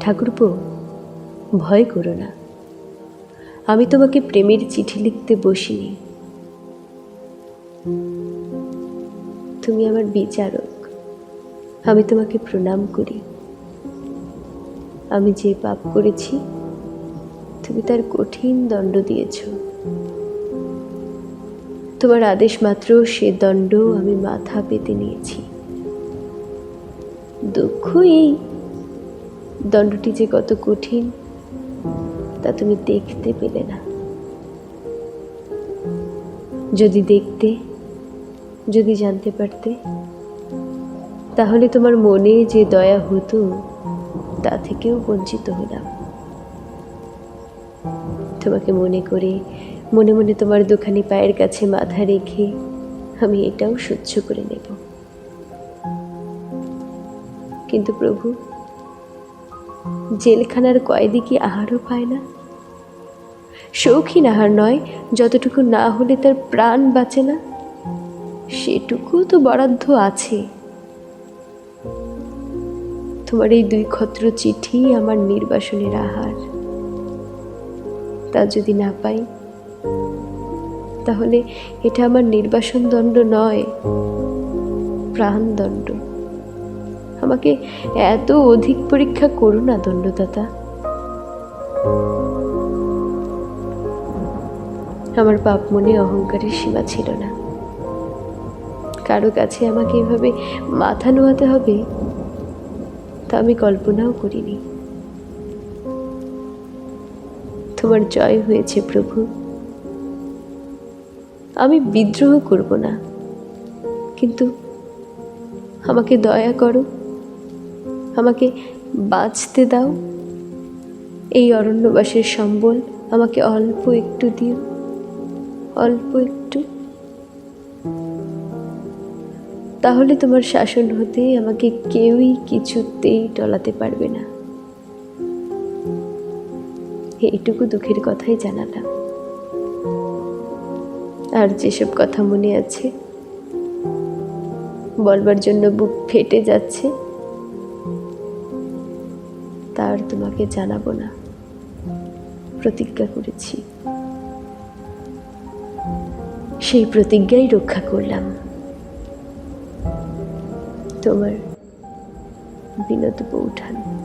ঠাকুরপো, ভয় করো না। আমি তোমাকে প্রেমের চিঠি লিখতে বসিনি। তুমি আমার বিচারক। আমি তোমাকে প্রণাম করি। আমি যে পাপ করেছি, তুমি তার কঠিন দণ্ড দিয়েছ। তোমার আদেশ মাত্র, সে দণ্ড আমি মাথা পেতে নিয়েছি। দুঃখ এই। দণ্ডটি যে কত কঠিন, তা তুমি দেখতে পেলে না। যদি দেখতে, যদি জানতে পারতে, তাহলে তোমার মনে যে দয়া হতো, তা থেকেও বঞ্চিত হলাম। তোমাকে মনে করে মনে মনে তোমার দুখানি পায়ের কাছে মাথা রেখে আমি এটাও সহ্য করে নেব। কিন্তু প্রভু, জেলখানার কয়েদি কি আহারও পায় না। শৌখিন আহার নয়, যতটুকু না হলে তার প্রাণ বাঁচে না। সেটুকু তো বরাদ্দ আছে। তোমার এই দুই ক্ষত্র চিঠি আমার নির্বাসনের আহার। তা যদি না পাই তাহলে এটা আমার নির্বাসন দণ্ড নয় প্রাণদণ্ড আমাকে এত অধিক পরীক্ষা করো না, দণ্ডদাতা। আমার পাপ মনে অহংকারের সীমা ছিল না। কারও কাছে আমাকে এভাবে মাথা নোয়াতে হবে, তা আমি কল্পনাও করিনি। তোমার জয় হয়েছে, প্রভু। আমি বিদ্রোহ করব না। কিন্তু আমাকে দয়া করো। আমাকে বাঁচতে দাও। এই অরণ্যবাসের সম্বল আমাকে অল্প একটু দিও। অল্প একটু। তাহলে তোমার শাসন হতে আমাকে কেউই কিছুতেই টলাতে পারবে না। এইটুকু দুঃখের কথাই জানালাম। আর যেসব কথা মনে আছে। বলবার জন্য বুক ফেটে যাচ্ছে। তার তোমাকে জানাব না। প্রতিজ্ঞা করেছি। সেই প্রতিজ্ঞাই রক্ষা করলাম। তোমার বিনোদ বৌঠান।